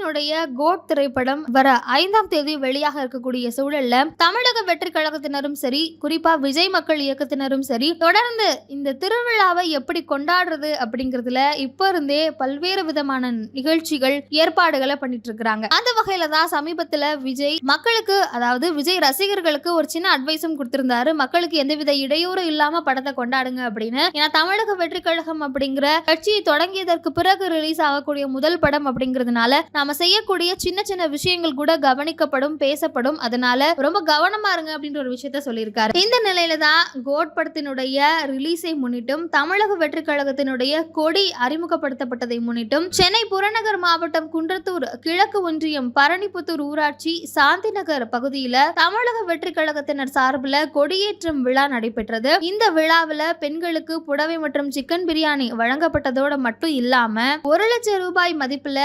விஜயினுடைய code திரைப்படம் வர ஐந்தாம் தேதி வெளியாக இருக்கக்கூடிய சூழல்ல தமிழக வெற்றி கழகத்தினரும் சரி குறிப்பா விஜய் மக்கள் இயக்கத்தினரும் சரி தொடர்ந்து இந்த திருவிழாவை எப்படி கொண்டாடுறது அப்படிங்கறதுல இப்ப இருந்தே பல்வேறு விதமான நிகழ்ச்சிகள் ஏற்பாடுகளை பண்ணிட்டு இருக்காங்க அந்த வகையில தான் சமீபத்துல விஜய் மக்களுக்கு அதாவது விஜய் ரசிகர்களுக்கு ஒரு சின்ன அட்வைஸும் கொடுத்திருந்தாரு. மக்களுக்கு எந்தவித இடையூறு இல்லாம படத்தை கொண்டாடுங்க அப்படின்னு. ஏன்னா தமிழக வெற்றி கழகம் அப்படிங்கிற கட்சி தொடங்கியதற்கு பிறகு ரிலீஸ் ஆகக்கூடிய முதல் படம் அப்படிங்கிறதுனால நம்ம செய்யக்கூடிய சின்ன சின்ன விஷயங்கள் கூட கவனிக்கப்படும் பேசப்படும். அதனால ரொம்ப கவனமா இருங்க அப்படின்ற ஒரு விஷயத்த சொல்லியிருக்காரு. இந்த நிலையில தான் கோட் படத்தினுடைய ரிலீஸை முன்னிட்டும் தமிழக வெற்றி கழகத்தினுடைய கொடி அறிமுகப்படுத்தப்பட்டதை முன்னிட்டும் சென்னை புறநகர் மாவட்டம் குன்றத்தூர் கிழக்கு ஒன்றியம் பரணிபுத்தூர் ஊராட்சி சாந்தி நகர் பகுதியில தமிழக வெற்றி கழகத்தினர் சார்பில் கொடியேற்றம் விழா நடைபெற்றது. இந்த விழாவில் பெண்களுக்கு புடவை மற்றும் சிக்கன் பிரியாணி வழங்கப்பட்டதோட மட்டும் இல்லாம ஒரு லட்சம் ரூபாய் மதிப்புல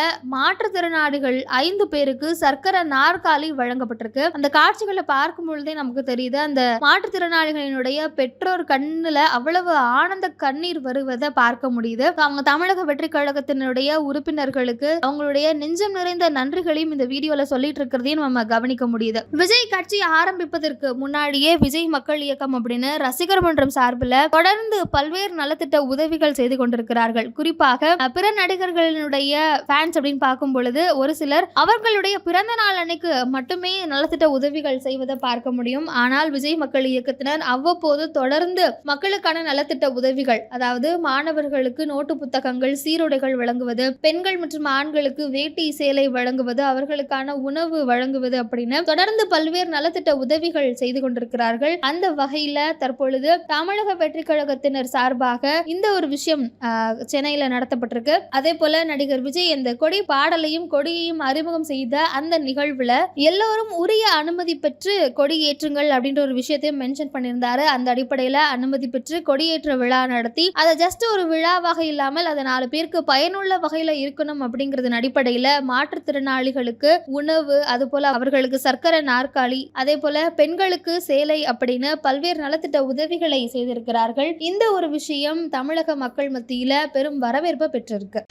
நாடுகள் ஐந்து பேருக்கு சர்க்கரை நாற்காலி வழங்கப்பட்டிருக்கு. அந்த காட்சிகளை பார்க்கும் பொழுதே நமக்கு தெரியுது அந்த மாற்றுத்திறனாளிகளினுடைய பெற்றோர் கண்ணுல அவ்வளவு ஆனந்த கண்ணீர் வருவதை பார்க்க முடியுது. அவங்க தமிழக வெற்றி கழகத்தினுடைய உறுப்பினர்களுக்கு அவங்களுடைய நெஞ்சம் நிறைந்த நன்றிகளையும் இந்த வீடியோல சொல்லிட்டு இருக்கிறதையும் நம்ம கவனிக்க முடியுது. விஜய் கட்சி ஆரம்பிப்பதற்கு முன்னாடியே விஜய் மக்கள் இயக்கம் அப்படின்னு ரசிகர் மன்றம் சார்பில் தொடர்ந்து பல்வேறு நலத்திட்ட உதவிகள் செய்து கொண்டிருக்கிறார்கள். குறிப்பாக பிற நடிகர்களினுடைய ஃபேன்ஸ் அப்படின்னு பார்க்கும் பொழுது ஒரு சிலர் அவர்களுடைய பிறந்த நாள் அன்னைக்கு மட்டுமே நலத்திட்ட உதவிகள் செய்வதை பார்க்க முடியும். ஆனால் விஜய் மக்கள் இயக்கத்தினர் அவ்வப்போது தொடர்ந்து மக்களுக்கான நலத்திட்ட உதவிகள் அதாவது மாணவர்களுக்கு நோட்டு புத்தகங்கள் சீருடைகள் வழங்குவது பெண்கள் மற்றும் ஆண்களுக்கு வேட்டி சேலை வழங்குவது அவர்களுக்கான உணவு வழங்குவது அப்படின்னு தொடர்ந்து பல்வேறு நலத்திட்ட உதவிகள் செய்து கொண்டிருக்கிறார்கள். அந்த வகையில தற்பொழுது தமிழக வெற்றி கழகத்தினர் சார்பாக இந்த ஒரு விஷயம் சென்னையில நடத்தப்பட்டிருக்கு. அதே போல நடிகர் விஜய் இந்த கொடி பாடலையும் கொடியையும் அறிமுகம் செய்த அந்த நிகழ்வுல எல்லோரும் உரிய அனுமதி பெற்று கொடியேற்றுங்கள் அப்படின்ற ஒரு விஷயத்தையும் மென்ஷன் பண்ணியிருந்தாரு. அந்த அடிப்படையில அனுமதி பெற்று கொடியேற்ற விழா நடத்தி அதை ஜஸ்ட் ஒரு விழாவாக இல்லாமல் அதை நாலு பேருக்கு பயனுள்ள வகையில இருக்கணும் அப்படிங்கறதன் அடிப்படையில மாற்றுத்திறனாளிகளுக்கு உணவு அது போல அவர்களுக்கு சர்க்கரை நாற்காலி அதே போல பெண்களுக்கு சேலை அப்படின்னு பல்வேறு நலத்திட்ட உதவிகளை செய்திருக்கிறார்கள். இந்த ஒரு விஷயம் தமிழக மக்கள் மத்தியில பெரும் வரவேற்பை பெற்றிருக்கு.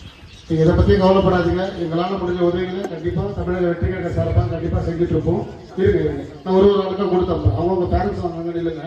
நீங்கள் இதை பற்றியும் கவலைப்படாதீங்க. எங்களால் முடிஞ்ச உதவிகளை கண்டிப்பாக தமிழக வெற்றி கட்ட சார்பாக கண்டிப்பாக செஞ்சுட்டு இருப்போம். இருங்க இருங்க. நான் ஒரு ஒரு ஆளுக்கும் கொடுத்தேன் அவங்க உங்கள் பேரண்ட்ஸ் வாங்க இல்லைங்க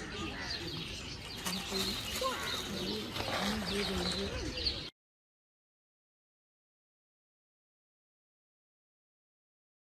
Bir rengi.